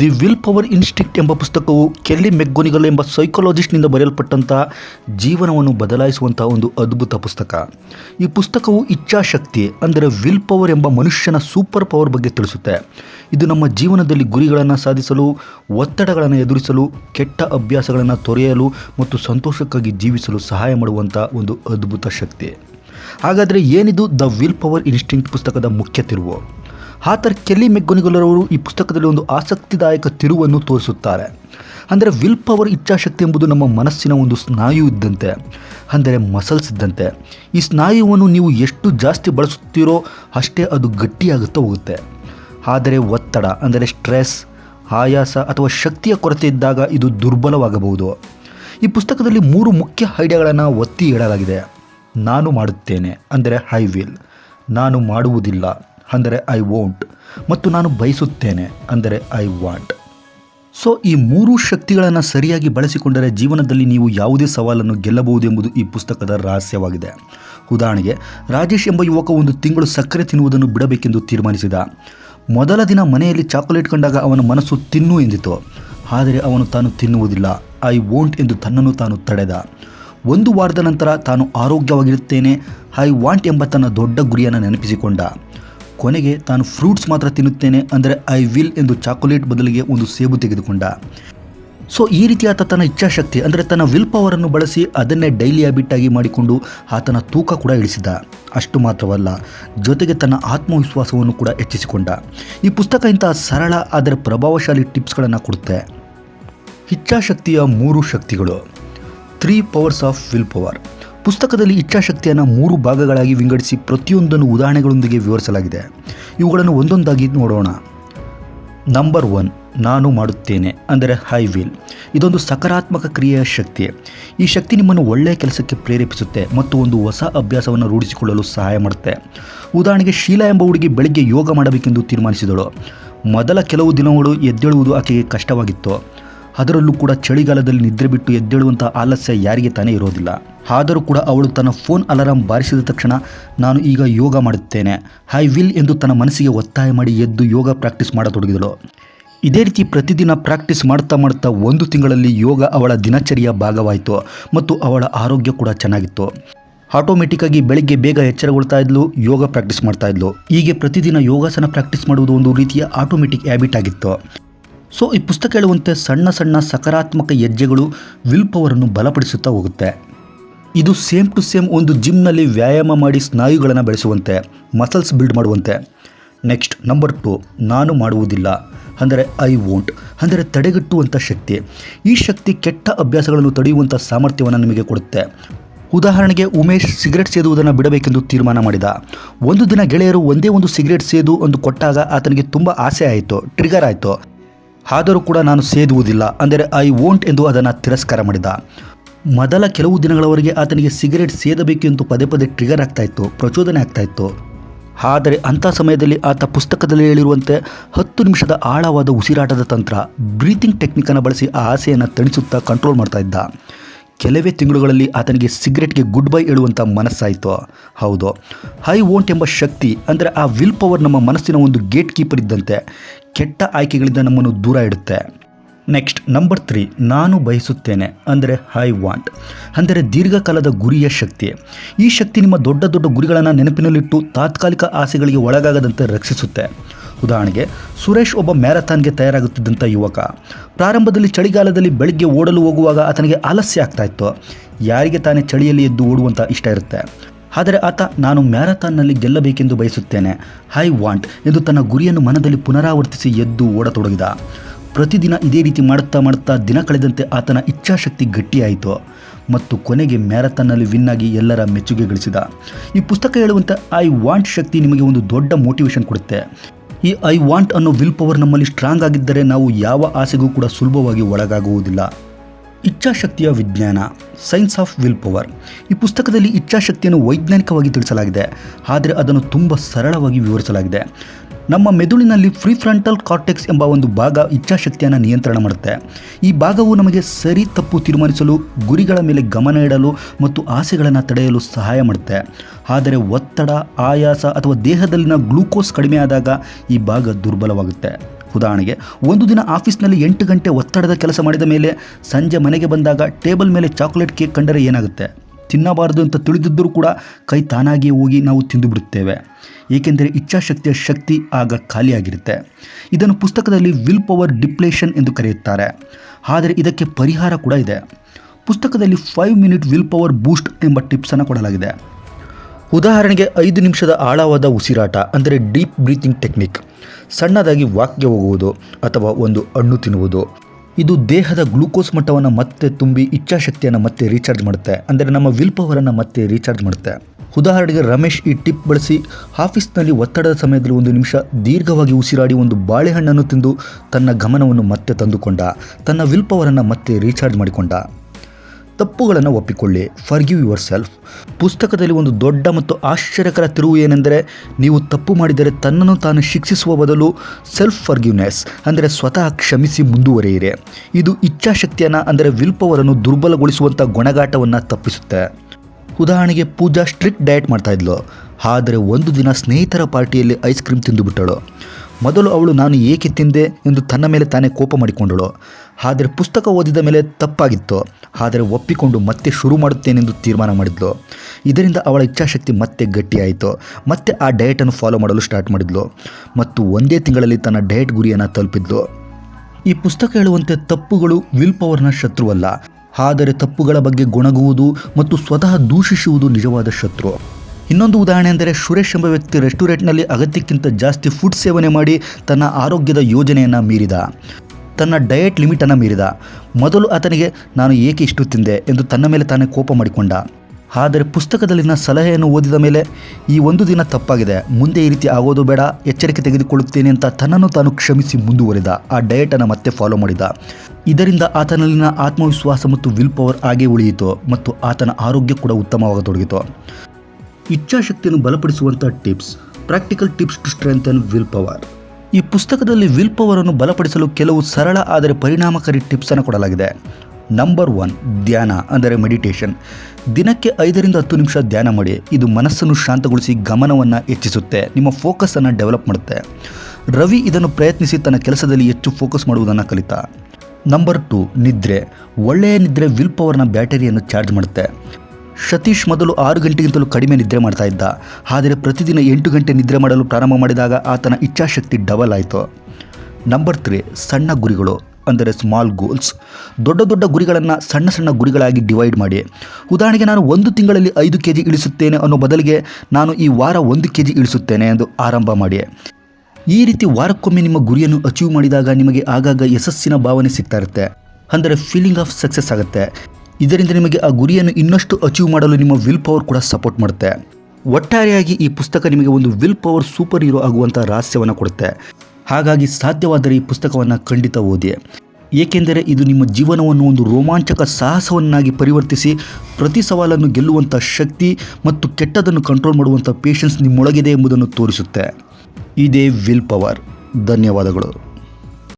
The will power instinct ಎಂಬ ಪುಸ್ತಕವು ಕೆಲ್ಲಿ ಮೆಗ್ಗೊನಿಗಲ್ ಎಂಬ ಸೈಕಾಲಜಿಸ್ಟ್ನಿಂದ ಬರೆಯಲ್ಪಟ್ಟಂಥ ಜೀವನವನ್ನು ಬದಲಾಯಿಸುವಂಥ ಒಂದು ಅದ್ಭುತ ಪುಸ್ತಕ. ಈ ಪುಸ್ತಕವು ಇಚ್ಛಾಶಕ್ತಿ, ಅಂದರೆ ವಿಲ್ ಪವರ್ ಎಂಬ ಮನುಷ್ಯನ ಸೂಪರ್ ಪವರ್ ಬಗ್ಗೆ ತಿಳಿಸುತ್ತೆ. ಇದು ನಮ್ಮ ಜೀವನದಲ್ಲಿ ಗುರಿಗಳನ್ನು ಸಾಧಿಸಲು, ಒತ್ತಡಗಳನ್ನು ಎದುರಿಸಲು, ಕೆಟ್ಟ ಅಭ್ಯಾಸಗಳನ್ನು ತೊರೆಯಲು ಮತ್ತು ಸಂತೋಷಕ್ಕಾಗಿ ಜೀವಿಸಲು ಸಹಾಯ ಮಾಡುವಂಥ ಒಂದು ಅದ್ಭುತ ಶಕ್ತಿ. ಹಾಗಾದರೆ ಏನಿದು ದ ವಿಲ್ ಪವರ್ ಇನ್ಸ್ಟಿಂಕ್ಟ್ ಪುಸ್ತಕದ ಮುಖ್ಯ ತಿರುವು? ಆತರ್ ಕೆಲ್ಲಿ ಮೆಗ್ಗೊನಿಗೊಲ್ಲರವರು ಈ ಪುಸ್ತಕದಲ್ಲಿ ಒಂದು ಆಸಕ್ತಿದಾಯಕ ತಿರುವನ್ನು ತೋರಿಸುತ್ತಾರೆ. ಅಂದರೆ ವಿಲ್ ಪವರ್ ಇಚ್ಛಾಶಕ್ತಿ ಎಂಬುದು ನಮ್ಮ ಮನಸ್ಸಿನ ಒಂದು ಸ್ನಾಯು ಇದ್ದಂತೆ, ಅಂದರೆ ಮಸಲ್ಸ್ ಇದ್ದಂತೆ. ಈ ಸ್ನಾಯುವನ್ನು ನೀವು ಎಷ್ಟು ಜಾಸ್ತಿ ಬಳಸುತ್ತೀರೋ ಅಷ್ಟೇ ಅದು ಗಟ್ಟಿಯಾಗುತ್ತಾ ಹೋಗುತ್ತೆ. ಆದರೆ ಒತ್ತಡ, ಅಂದರೆ ಸ್ಟ್ರೆಸ್ ಆಯಾಸ ಅಥವಾ ಶಕ್ತಿಯ ಕೊರತೆ ಇದ್ದಾಗ ಇದು ದುರ್ಬಲವಾಗಬಹುದು. ಈ ಪುಸ್ತಕದಲ್ಲಿ ಮೂರು ಮುಖ್ಯ ಐಡಿಯಾಗಳನ್ನು ಒತ್ತಿ ಹೇಳಲಾಗಿದೆ. ನಾನು ಮಾಡುತ್ತೇನೆ, ಅಂದರೆ ಹೈ ವಿಲ್ ನಾನು ಮಾಡುವುದಿಲ್ಲ. ಅಂದರೆ ಐ ವೋಂಟ್ ಮತ್ತು ನಾನು ಬಯಸುತ್ತೇನೆ ಅಂದರೆ ಐ ವಾಂಟ್ ಸೊ ಈ ಮೂರು ಶಕ್ತಿಗಳನ್ನು ಸರಿಯಾಗಿ ಬಳಸಿಕೊಂಡರೆ ಜೀವನದಲ್ಲಿ ನೀವು ಯಾವುದೇ ಸವಾಲನ್ನು ಗೆಲ್ಲಬಹುದು ಎಂಬುದು ಈ ಪುಸ್ತಕದ ರಹಸ್ಯವಾಗಿದೆ. ಉದಾಹರಣೆಗೆ, ರಾಜೇಶ್ ಎಂಬ ಯುವಕ ಒಂದು ತಿಂಗಳು ಸಕ್ಕರೆ ತಿನ್ನುವುದನ್ನು ಬಿಡಬೇಕೆಂದು ತೀರ್ಮಾನಿಸಿದ. ಮೊದಲ ದಿನ ಮನೆಯಲ್ಲಿ ಚಾಕೊಲೇಟ್ ಕಂಡಾಗ ಅವನ ಮನಸ್ಸು ತಿನ್ನು ಎಂದಿತು. ಆದರೆ ಅವನು ತಾನು ತಿನ್ನುವುದಿಲ್ಲ. ಐ ವೋಂಟ್ ಎಂದು ತನ್ನನ್ನು ತಾನು ತಡೆದ. ಒಂದು ವಾರದ ನಂತರ ತಾನು ಆರೋಗ್ಯವಾಗಿರುತ್ತೇನೆ. ಐ ವಾಂಟ್ ಎಂಬ ತನ್ನ ದೊಡ್ಡ ಗುರಿಯನ್ನು ನೆನಪಿಸಿಕೊಂಡ. ಕೊನೆಗೆ ತಾನು ಫ್ರೂಟ್ಸ್ ಮಾತ್ರ ತಿನ್ನುತ್ತೇನೆ ಅಂದರೆ ಐ ವಿಲ್ ಎಂದು ಚಾಕೊಲೇಟ್ ಬದಲಿಗೆ ಒಂದು ಸೇಬು ತೆಗೆದುಕೊಂಡ. ಸೊ ಈ ರೀತಿ ಆತ ತನ್ನ ಇಚ್ಛಾಶಕ್ತಿ ಅಂದರೆ ತನ್ನ ವಿಲ್ ಪವರನ್ನು ಬಳಸಿ ಅದನ್ನೇ ಡೈಲಿ ಹ್ಯಾಬಿಟ್ ಆಗಿ ಮಾಡಿಕೊಂಡು ಆತನ ತೂಕ ಕೂಡ ಇಳಿಸಿದ. ಅಷ್ಟು ಮಾತ್ರವಲ್ಲ, ಜೊತೆಗೆ ತನ್ನ ಆತ್ಮವಿಶ್ವಾಸವನ್ನು ಕೂಡ ಹೆಚ್ಚಿಸಿಕೊಂಡ. ಈ ಪುಸ್ತಕ ಇಂತಹ ಸರಳ ಆದರೆ ಪ್ರಭಾವಶಾಲಿ ಟಿಪ್ಸ್ಗಳನ್ನು ಕೊಡುತ್ತೆ. ಇಚ್ಛಾಶಕ್ತಿಯ ಮೂರು ಶಕ್ತಿಗಳು. Three powers of will power ಪುಸ್ತಕದಲ್ಲಿ ಇಚ್ಛಾಶಕ್ತಿಯನ್ನು ಮೂರು ಭಾಗಗಳಾಗಿ ವಿಂಗಡಿಸಿ ಪ್ರತಿಯೊಂದನ್ನು ಉದಾಹರಣೆಗಳೊಂದಿಗೆ ವಿವರಿಸಲಾಗಿದೆ. ಇವುಗಳನ್ನು ಒಂದೊಂದಾಗಿ ನೋಡೋಣ. ನಂಬರ್ ಒನ್ ನಾನು ಮಾಡುತ್ತೇನೆ, ಅಂದರೆ ಹೈ ವಿಲ್ ಇದೊಂದು ಸಕಾರಾತ್ಮಕ ಕ್ರಿಯೆಯ ಶಕ್ತಿ. ಈ ಶಕ್ತಿ ನಿಮ್ಮನ್ನು ಒಳ್ಳೆಯ ಕೆಲಸಕ್ಕೆ ಪ್ರೇರೇಪಿಸುತ್ತೆ ಮತ್ತು ಒಂದು ಹೊಸ ಅಭ್ಯಾಸವನ್ನು ರೂಢಿಸಿಕೊಳ್ಳಲು ಸಹಾಯ ಮಾಡುತ್ತೆ. ಉದಾಹರಣೆಗೆ ಶೀಲಾ ಎಂಬ ಹುಡುಗಿ ಬೆಳಗ್ಗೆ ಯೋಗ ಮಾಡಬೇಕೆಂದು ತೀರ್ಮಾನಿಸಿದಳು. ಮೊದಲ ಕೆಲವು ದಿನಗಳು ಎದ್ದೇಳುವುದು ಆಕೆಗೆ ಕಷ್ಟವಾಗಿತ್ತು. ಅದರಲ್ಲೂ ಕೂಡ ಚಳಿಗಾಲದಲ್ಲಿ ನಿದ್ರೆ ಬಿಟ್ಟು ಎದ್ದೇಳುವಂಥ ಆಲಸ್ಯ ಯಾರಿಗೆ ತಾನೇ ಇರೋದಿಲ್ಲ. ಆದರೂ ಕೂಡ ಅವಳು ತನ್ನ ಫೋನ್ ಅಲಾರಾಂ ಬಾರಿಸಿದ ತಕ್ಷಣ ನಾನು ಈಗ ಯೋಗ ಮಾಡುತ್ತೇನೆ. ಐ ವಿಲ್ ಎಂದು ತನ್ನ ಮನಸ್ಸಿಗೆ ಒತ್ತಾಯ ಮಾಡಿ ಎದ್ದು ಯೋಗ ಪ್ರಾಕ್ಟೀಸ್ ಮಾಡತೊಡಗಿದಳು. ಇದೇ ರೀತಿ ಪ್ರತಿದಿನ ಪ್ರಾಕ್ಟೀಸ್ ಮಾಡ್ತಾ ಮಾಡ್ತಾ ಒಂದು ತಿಂಗಳಲ್ಲಿ ಯೋಗ ಅವಳ ದಿನಚರಿಯ ಭಾಗವಾಯಿತು ಮತ್ತು ಅವಳ ಆರೋಗ್ಯ ಕೂಡ ಚೆನ್ನಾಗಿತ್ತು. ಆಟೋಮೆಟಿಕ್ಕಾಗಿ ಬೆಳಿಗ್ಗೆ ಬೇಗ ಎಚ್ಚರಗೊಳ್ತಾ ಇದ್ಲು, ಯೋಗ ಪ್ರಾಕ್ಟೀಸ್ ಮಾಡ್ತಾ ಇದ್ಲು. ಹೀಗೆ ಪ್ರತಿದಿನ ಯೋಗಾಸನ ಪ್ರಾಕ್ಟೀಸ್ ಮಾಡುವುದು ಒಂದು ರೀತಿಯ ಆಟೋಮೆಟಿಕ್ ಹ್ಯಾಬಿಟ್ ಆಗಿತ್ತು. ಸೊ ಈ ಪುಸ್ತಕ ಹೇಳುವಂತೆ ಸಣ್ಣ ಸಣ್ಣ ಸಕಾರಾತ್ಮಕ ಹೆಜ್ಜೆಗಳು ವಿಲ್ ಪವರನ್ನು ಬಲಪಡಿಸುತ್ತಾ ಹೋಗುತ್ತೆ. ಇದು ಸೇಮ್ ಟು ಸೇಮ್ ಒಂದು ಜಿಮ್ನಲ್ಲಿ ವ್ಯಾಯಾಮ ಮಾಡಿ ಸ್ನಾಯುಗಳನ್ನು ಬೆಳೆಸುವಂತೆ ಮಸಲ್ಸ್ ಬಿಲ್ಡ್ ಮಾಡುವಂತೆ. ನೆಕ್ಸ್ಟ್ ನಂಬರ್ ಟು ನಾನು ಮಾಡುವುದಿಲ್ಲ. ಅಂದರೆ ಐ ವೋಂಟ್ ಅಂದರೆ ತಡೆಗಟ್ಟುವಂಥ ಶಕ್ತಿ. ಈ ಶಕ್ತಿ ಕೆಟ್ಟ ಅಭ್ಯಾಸಗಳನ್ನು ತಡೆಯುವಂಥ ಸಾಮರ್ಥ್ಯವನ್ನು ನಿಮಗೆ ಕೊಡುತ್ತೆ. ಉದಾಹರಣೆಗೆ, ಉಮೇಶ್ ಸಿಗರೆಟ್ ಸೇದುವುದನ್ನು ಬಿಡಬೇಕೆಂದು ತೀರ್ಮಾನ ಮಾಡಿದ. ಒಂದು ದಿನ ಗೆಳೆಯರು ಒಂದೇ ಒಂದು ಸಿಗರೆಟ್ ಸೇದು ಒಂದು ಕೊಟ್ಟಾಗ ಆತನಿಗೆ ತುಂಬ ಆಸೆ ಆಯಿತು ಟ್ರಿಗರ್ ಆಯಿತು. ಆದರೂ ಕೂಡ ನಾನು ಸೇದುವುದಿಲ್ಲ. ಅಂದರೆ, ಐ ವೋಂಟ್ ಎಂದು ಅದನ್ನು ತಿರಸ್ಕಾರ ಮಾಡಿದ. ಮೊದಲ ಕೆಲವು ದಿನಗಳವರೆಗೆ ಆತನಿಗೆ ಸಿಗರೇಟ್ ಸೇದಬೇಕು ಎಂದು ಪದೇ ಪದೇ ಟ್ರಿಗರ್ ಆಗ್ತಾ ಇತ್ತು, ಪ್ರಚೋದನೆ ಆಗ್ತಾ ಇತ್ತು. ಆದರೆ, ಅಂಥ ಸಮಯದಲ್ಲಿ ಆತ ಪುಸ್ತಕದಲ್ಲಿ ಹೇಳಿರುವಂತೆ, ಹತ್ತು ನಿಮಿಷದ ಆಳವಾದ ಉಸಿರಾಟದ ತಂತ್ರ ಬ್ರೀತಿಂಗ್ ಟೆಕ್ನಿಕನ್ನು ಬಳಸಿ ಆ ಆಸೆಯನ್ನು ತಣಿಸುತ್ತಾ ಕಂಟ್ರೋಲ್ ಮಾಡ್ತಾ ಇದ್ದ. ಕೆಲವೇ ತಿಂಗಳುಗಳಲ್ಲಿ ಆತನಿಗೆ ಸಿಗರೆಟ್ಗೆ ಗುಡ್ ಬೈ ಹೇಳುವಂಥ ಮನಸ್ಸಾಯಿತು. ಹೌದು. ಹೈ ವೋಂಟ್ ಎಂಬ ಶಕ್ತಿ, ಅಂದರೆ ಆ ವಿಲ್ ಪವರ್ ನಮ್ಮ ಮನಸ್ಸಿನ ಒಂದು ಗೇಟ್ ಕೀಪರ್ ಇದ್ದಂತೆ. ಕೆಟ್ಟ ಆಯ್ಕೆಗಳಿಂದ ನಮ್ಮನ್ನು ದೂರ ಇಡುತ್ತೆ. ನೆಕ್ಸ್ಟ್ ನಂಬರ್ ತ್ರೀ ನಾನು ಬಯಸುತ್ತೇನೆ, ಅಂದರೆ ಹೈ ವಾಂಟ್ ಅಂದರೆ ದೀರ್ಘಕಾಲದ ಗುರಿಯ ಶಕ್ತಿ. ಈ ಶಕ್ತಿ ನಿಮ್ಮ ದೊಡ್ಡ ದೊಡ್ಡ ಗುರಿಗಳನ್ನು ನೆನಪಿನಲ್ಲಿಟ್ಟು ತಾತ್ಕಾಲಿಕ ಆಸೆಗಳಿಗೆ ಒಳಗಾಗದಂತೆ ರಕ್ಷಿಸುತ್ತೆ. ಉದಾಹರಣೆಗೆ, ಸುರೇಶ್ ಒಬ್ಬ ಮ್ಯಾರಥಾನ್ಗೆ ತಯಾರಾಗುತ್ತಿದ್ದಂಥ ಯುವಕ. ಪ್ರಾರಂಭದಲ್ಲಿ ಚಳಿಗಾಲದಲ್ಲಿ ಬೆಳಗ್ಗೆ ಓಡಲು ಹೋಗುವಾಗ ಆತನಿಗೆ ಆಲಸ್ಯ ಆಗ್ತಾ ಇತ್ತು. ಯಾರಿಗೆ ತಾನೇ ಚಳಿಯಲ್ಲಿ ಎದ್ದು ಓಡುವಂಥ ಇಷ್ಟ ಇರುತ್ತೆ? ಆದರೆ ಆತ, ನಾನು ಮ್ಯಾರಥಾನ್ನಲ್ಲಿ ಗೆಲ್ಲಬೇಕೆಂದು ಬಯಸುತ್ತೇನೆ. ಐ ವಾಂಟ್ ಎಂದು ತನ್ನ ಗುರಿಯನ್ನು ಮನದಲ್ಲಿ ಪುನರಾವರ್ತಿಸಿ ಎದ್ದು ಓಡತೊಡಗಿದ. ಪ್ರತಿದಿನ ಇದೇ ರೀತಿ ಮಾಡುತ್ತಾ ಮಾಡುತ್ತಾ ದಿನ ಕಳೆದಂತೆ ಆತನ ಇಚ್ಛಾಶಕ್ತಿ ಗಟ್ಟಿಯಾಯಿತು ಮತ್ತು ಕೊನೆಗೆ ಮ್ಯಾರಥಾನ್ನಲ್ಲಿ ವಿನ್ನಾಗಿ ಎಲ್ಲರ ಮೆಚ್ಚುಗೆ ಗಳಿಸಿದ. ಈ ಪುಸ್ತಕ ಹೇಳುವಂತೆ ಐ ವಾಂಟ್ ಶಕ್ತಿ ನಿಮಗೆ ಒಂದು ದೊಡ್ಡ ಮೋಟಿವೇಶನ್ ಕೊಡುತ್ತೆ. ಈ ಐ ವಾಂಟ್ ಅನ್ನೋ ವಿಲ್ ಪವರ್ ನಮ್ಮಲ್ಲಿ ಸ್ಟ್ರಾಂಗ್ ಆಗಿದ್ದರೆ ನಾವು ಯಾವ ಆಸೆಗೂ ಕೂಡ ಸುಲಭವಾಗಿ ಒಳಗಾಗುವುದಿಲ್ಲ. ಇಚ್ಛಾಶಕ್ತಿಯ ವಿಜ್ಞಾನ ಸೈನ್ಸ್ ಆಫ್ ವಿಲ್ ಪವರ್ ಈ ಪುಸ್ತಕದಲ್ಲಿ ಇಚ್ಛಾಶಕ್ತಿಯನ್ನು ವೈಜ್ಞಾನಿಕವಾಗಿ ತಿಳಿಸಲಾಗಿದೆ, ಆದರೆ ಅದನ್ನು ತುಂಬ ಸರಳವಾಗಿ ವಿವರಿಸಲಾಗಿದೆ. ನಮ್ಮ ಮೆದುಳಿನಲ್ಲಿ ಫ್ರೀ ಫ್ರಂಟಲ್ ಕಾರ್ಟೆಕ್ಸ್ ಎಂಬ ಒಂದು ಭಾಗ ಇಚ್ಛಾಶಕ್ತಿಯನ್ನು ನಿಯಂತ್ರಣ ಮಾಡುತ್ತೆ. ಈ ಭಾಗವು ನಮಗೆ ಸರಿ ತಪ್ಪು ತೀರ್ಮಾನಿಸಲು, ಗುರಿಗಳ ಮೇಲೆ ಗಮನ ಇಡಲು ಮತ್ತು ಆಸೆಗಳನ್ನು ತಡೆಯಲು ಸಹಾಯ ಮಾಡುತ್ತೆ. ಆದರೆ ಒತ್ತಡ, ಆಯಾಸ ಅಥವಾ ದೇಹದಲ್ಲಿನ ಗ್ಲೂಕೋಸ್ ಕಡಿಮೆ ಆದಾಗ ಈ ಭಾಗ ದುರ್ಬಲವಾಗುತ್ತೆ. ಉದಾಹರಣೆಗೆ, ಒಂದು ದಿನ ಆಫೀಸ್ನಲ್ಲಿ ಎಂಟು ಗಂಟೆ ಒತ್ತಡದ ಕೆಲಸ ಮಾಡಿದ ಮೇಲೆ ಸಂಜೆ ಮನೆಗೆ ಬಂದಾಗ ಟೇಬಲ್ ಮೇಲೆ ಚಾಕೊಲೇಟ್ ಕೇಕ್ ಕಂಡರೆ ಏನಾಗುತ್ತೆ? ತಿನ್ನಬಾರದು ಅಂತ ತಿಳಿದಿದ್ದರೂ ಕೂಡ ಕೈ ತಾನಾಗಿಯೇ ಹೋಗಿ ನಾವು ತಿಂದುಬಿಡುತ್ತೇವೆ ಏಕೆಂದರೆ ಇಚ್ಛಾಶಕ್ತಿಯ ಶಕ್ತಿ ಆಗ ಖಾಲಿಯಾಗಿರುತ್ತೆ. ಇದನ್ನು ಪುಸ್ತಕದಲ್ಲಿ ವಿಲ್ ಪವರ್ ಡಿಪ್ಲೇಷನ್ ಎಂದು ಕರೆಯುತ್ತಾರೆ. ಆದರೆ ಇದಕ್ಕೆ ಪರಿಹಾರ ಕೂಡ ಇದೆ. ಪುಸ್ತಕದಲ್ಲಿ five minute will power boost ಎಂಬ ಟಿಪ್ಸನ್ನು ಕೊಡಲಾಗಿದೆ. ಉದಾಹರಣೆಗೆ ಐದು ನಿಮಿಷದ ಆಳವಾದ ಉಸಿರಾಟ, ಅಂದರೆ ಡೀಪ್ ಬ್ರೀತಿಂಗ್ ಟೆಕ್ನಿಕ್ ಸಣ್ಣದಾಗಿ ವಾಕ್ಗೆ ಹೋಗುವುದು ಅಥವಾ ಒಂದು ಹಣ್ಣು ತಿನ್ನುವುದು. ಇದು ದೇಹದ ಗ್ಲೂಕೋಸ್ ಮಟ್ಟವನ್ನು ಮತ್ತೆ ತುಂಬಿ ಇಚ್ಛಾಶಕ್ತಿಯನ್ನು ಮತ್ತೆ ರೀಚಾರ್ಜ್ ಮಾಡುತ್ತೆ. ಅಂದರೆ ನಮ್ಮ ವಿಲ್ ಪವರನ್ನು ಮತ್ತೆ ರೀಚಾರ್ಜ್ ಮಾಡುತ್ತೆ. ಉದಾಹರಣೆಗೆ ರಮೇಶ್ ಈ ಟಿಪ್ ಬಳಸಿ, ಆಫೀಸ್ನಲ್ಲಿ ಒತ್ತಡದ ಸಮಯದಲ್ಲಿ ಒಂದು ನಿಮಿಷ ದೀರ್ಘವಾಗಿ ಉಸಿರಾಡಿ ಒಂದು ಬಾಳೆಹಣ್ಣನ್ನು ತಿಂದು ತನ್ನ ಗಮನವನ್ನು ಮತ್ತೆ ತಂದುಕೊಂಡ, ತನ್ನ ವಿಲ್ ಪವರನ್ನು ಮತ್ತೆ ರೀಚಾರ್ಜ್ ಮಾಡಿಕೊಂಡ. ತಪ್ಪುಗಳನ್ನು ಒಪ್ಪಿಕೊಳ್ಳಿ. ಫರ್ಗಿವ್ ಯುವರ್ ಸೆಲ್ಫ್ ಪುಸ್ತಕದಲ್ಲಿ ಒಂದು ದೊಡ್ಡ ಮತ್ತು ಆಶ್ಚರ್ಯಕರ ತಿರುವು ಏನೆಂದರೆ, ನೀವು ತಪ್ಪು ಮಾಡಿದರೆ ತನ್ನನ್ನು ತಾನು ಶಿಕ್ಷಿಸುವ ಬದಲು ಸೆಲ್ಫ್ ಫರ್ಗಿವ್ನೆಸ್ ಅಂದರೆ ಸ್ವತಃ ಕ್ಷಮಿಸಿ ಮುಂದುವರೆಯಿರಿ. ಇದು ಇಚ್ಛಾಶಕ್ತಿಯನ್ನು, ಅಂದರೆ ವಿಲ್ಪವರನ್ನು ದುರ್ಬಲಗೊಳಿಸುವಂಥ ಗುಣಗಾಟವನ್ನು ತಪ್ಪಿಸುತ್ತೆ. ಉದಾಹರಣೆಗೆ, ಪೂಜಾ ಸ್ಟ್ರಿಕ್ಟ್ ಡಯಟ್ ಮಾಡ್ತಾ ಇದ್ಲು. ಆದರೆ ಒಂದು ದಿನ ಸ್ನೇಹಿತರ ಪಾರ್ಟಿಯಲ್ಲಿ ಐಸ್ ಕ್ರೀಮ್ ತಿಂದುಬಿಟ್ಟಳು ಮೊದಲು ಅವಳು, ನಾನು ಏಕೆ ತಿಂದೆ? ಎಂದು ತನ್ನ ಮೇಲೆ ತಾನೇ ಕೋಪ ಮಾಡಿಕೊಂಡಳು. ಆದರೆ ಪುಸ್ತಕ ಓದಿದ ಮೇಲೆ ತಪ್ಪಾಗಿತ್ತು. ಆದರೆ ಒಪ್ಪಿಕೊಂಡು ಮತ್ತೆ ಶುರು ಮಾಡುತ್ತೇನೆಂದು ತೀರ್ಮಾನ ಮಾಡಿದ್ಲು. ಇದರಿಂದ ಅವಳ ಇಚ್ಛಾಶಕ್ತಿ ಮತ್ತೆ ಗಟ್ಟಿಯಾಯಿತು. ಮತ್ತೆ ಆ ಡಯಟನ್ನು ಫಾಲೋ ಮಾಡಲು ಸ್ಟಾರ್ಟ್ ಮಾಡಿದ್ಲು. ಮತ್ತು ಒಂದೇ ತಿಂಗಳಲ್ಲಿ ತನ್ನ ಡಯಟ್ ಗುರಿಯನ್ನು ತಲುಪಿದ್ಲು. ಈ ಪುಸ್ತಕ ಹೇಳುವಂತೆ ತಪ್ಪುಗಳು ವಿಲ್ ಪವರ್ನ ಶತ್ರುವಲ್ಲ ಆದರೆ ತಪ್ಪುಗಳ ಬಗ್ಗೆ ಗೊಣಗುವುದು ಮತ್ತು ಸ್ವತಃ ದೂಷಿಸುವುದು ನಿಜವಾದ ಶತ್ರು. ಇನ್ನೊಂದು ಉದಾಹರಣೆ ಎಂದರೆ ಸುರೇಶ್ ಎಂಬ ವ್ಯಕ್ತಿ ರೆಸ್ಟೋರೆಂಟ್ನಲ್ಲಿ ಅಗತ್ಯಕ್ಕಿಂತ ಜಾಸ್ತಿ ಫುಡ್ ಸೇವನೆ ಮಾಡಿ ತನ್ನ ಆರೋಗ್ಯದ ಯೋಜನೆಯನ್ನು ಮೀರಿದ. ತನ್ನ ಡಯಟ್ ಲಿಮಿಟನ್ನು ಮೀರಿದ. ಮೊದಲು ಆತನಿಗೆ, ನಾನು ಏಕೆ ಇಷ್ಟು ತಿಂದೆ? ಎಂದು ತನ್ನ ಮೇಲೆ ತಾನೇ ಕೋಪ ಮಾಡಿಕೊಂಡ. ಆದರೆ ಪುಸ್ತಕದಲ್ಲಿನ ಸಲಹೆಯನ್ನು ಓದಿದ ಮೇಲೆ, ಈ ಒಂದು ದಿನ ತಪ್ಪಾಗಿದೆ. ಮುಂದೆ ಈ ರೀತಿ ಆಗೋದು ಬೇಡ. ಎಚ್ಚರಿಕೆ ತೆಗೆದುಕೊಳ್ಳುತ್ತೇನೆ ಅಂತ ತನ್ನನ್ನು ತಾನು ಕ್ಷಮಿಸಿ ಮುಂದುವರಿದ. ಆ ಡಯಟನ್ನು ಮತ್ತೆ ಫಾಲೋ ಮಾಡಿದ. ಇದರಿಂದ ಆತನಲ್ಲಿನ ಆತ್ಮವಿಶ್ವಾಸ ಮತ್ತು ವಿಲ್ ಪವರ್ ಆಗೇ ಉಳಿಯಿತು ಮತ್ತು ಆತನ ಆರೋಗ್ಯ ಕೂಡ ಉತ್ತಮವಾಗತೊಡಗಿತು. ಇಚ್ಛಾಶಕ್ತಿಯನ್ನು ಬಲಪಡಿಸುವಂಥ tips practical tips to strengthen will power ಈ ಪುಸ್ತಕದಲ್ಲಿ ವಿಲ್ ಪವರನ್ನು ಬಲಪಡಿಸಲು ಕೆಲವು ಸರಳ ಆದರೆ ಪರಿಣಾಮಕಾರಿ ಟಿಪ್ಸನ್ನು ಕೊಡಲಾಗಿದೆ. ನಂಬರ್ ಒನ್ ಧ್ಯಾನ ಅಂದರೆ ಮೆಡಿಟೇಷನ್ ದಿನಕ್ಕೆ ಐದರಿಂದ ಹತ್ತು ನಿಮಿಷ ಧ್ಯಾನ ಮಾಡಿ, ಇದು ಮನಸ್ಸನ್ನು ಶಾಂತಗೊಳಿಸಿ ಗಮನವನ್ನು ಹೆಚ್ಚಿಸುತ್ತೆ, ನಿಮ್ಮ ಫೋಕಸನ್ನು ಡೆವಲಪ್ ಮಾಡುತ್ತೆ. ರವಿ ಇದನ್ನು ಪ್ರಯತ್ನಿಸಿ ತನ್ನ ಕೆಲಸದಲ್ಲಿ ಹೆಚ್ಚು ಫೋಕಸ್ ಮಾಡುವುದನ್ನು ಕಲಿತ. ನಂಬರ್ ಟು ನಿದ್ರೆ. ಒಳ್ಳೆಯ ನಿದ್ರೆ ವಿಲ್ ಪವರ್ನ ಬ್ಯಾಟರಿಯನ್ನು ಚಾರ್ಜ್ ಮಾಡುತ್ತೆ. ಸತೀಶ್ ಮೊದಲು ಆರು ಗಂಟೆಗಿಂತಲೂ ಕಡಿಮೆ ನಿದ್ರೆ ಮಾಡ್ತಾ ಇದ್ದ. ಆದರೆ ಪ್ರತಿದಿನ ಎಂಟು ಗಂಟೆ ನಿದ್ರೆ ಮಾಡಲು ಪ್ರಾರಂಭ ಮಾಡಿದಾಗ ಆತನ ಇಚ್ಛಾಶಕ್ತಿ ಡಬಲ್ ಆಯಿತು. ನಂಬರ್ ತ್ರೀ ಸಣ್ಣ ಗುರಿಗಳು, ಅಂದರೆ ಸ್ಮಾಲ್ ಗೋಲ್ಸ್ ದೊಡ್ಡ ದೊಡ್ಡ ಗುರಿಗಳನ್ನು ಸಣ್ಣ ಸಣ್ಣ ಗುರಿಗಳಾಗಿ ಡಿವೈಡ್ ಮಾಡಿ. ಉದಾಹರಣೆಗೆ ನಾನು ಒಂದು ತಿಂಗಳಲ್ಲಿ ಐದು ಕೆ ಜಿ ಇಳಿಸುತ್ತೇನೆ ಅನ್ನೋ ಬದಲಿಗೆ ನಾನು ಈ ವಾರ ಒಂದು ಕೆ ಜಿ ಇಳಿಸುತ್ತೇನೆ ಎಂದು ಆರಂಭ ಮಾಡಿ. ಈ ರೀತಿ ವಾರಕ್ಕೊಮ್ಮೆ ನಿಮ್ಮ ಗುರಿಯನ್ನು ಅಚೀವ್ ಮಾಡಿದಾಗ ನಿಮಗೆ ಆಗಾಗ ಯಶಸ್ಸಿನ ಭಾವನೆ ಸಿಗ್ತಾ ಇರುತ್ತೆ. ಅಂದರೆ ಫೀಲಿಂಗ್ ಆಫ್ ಸಕ್ಸಸ್ ಆಗುತ್ತೆ. ಇದರಿಂದ ನಿಮಗೆ ಆ ಗುರಿಯನ್ನು ಇನ್ನಷ್ಟು ಅಚೀವ್ ಮಾಡಲು ನಿಮ್ಮ ವಿಲ್ ಪವರ್ ಕೂಡ ಸಪೋರ್ಟ್ ಮಾಡುತ್ತೆ. ಒಟ್ಟಾರೆಯಾಗಿ ಈ ಪುಸ್ತಕ ನಿಮಗೆ ಒಂದು ವಿಲ್ ಪವರ್ ಸೂಪರ್ ಹೀರೋ ಆಗುವಂಥ ರಹಸ್ಯವನ್ನು ಕೊಡುತ್ತೆ. ಹಾಗಾಗಿ ಸಾಧ್ಯವಾದರೆ ಈ ಪುಸ್ತಕವನ್ನು ಖಂಡಿತ ಓದಿ. ಏಕೆಂದರೆ ಇದು ನಿಮ್ಮ ಜೀವನವನ್ನು ಒಂದು ರೋಮಾಂಚಕ ಸಾಹಸವನ್ನಾಗಿ ಪರಿವರ್ತಿಸಿ ಪ್ರತಿ ಸವಾಲನ್ನು ಗೆಲ್ಲುವಂಥ ಶಕ್ತಿ ಮತ್ತು ಕೆಟ್ಟದನ್ನು ಕಂಟ್ರೋಲ್ ಮಾಡುವಂಥ ಪೇಷನ್ಸ್ ನಿಮ್ಮೊಳಗಿದೆ ಎಂಬುದನ್ನು ತೋರಿಸುತ್ತೆ. ಇದೇ ವಿಲ್ ಪವರ್ ಧನ್ಯವಾದಗಳು.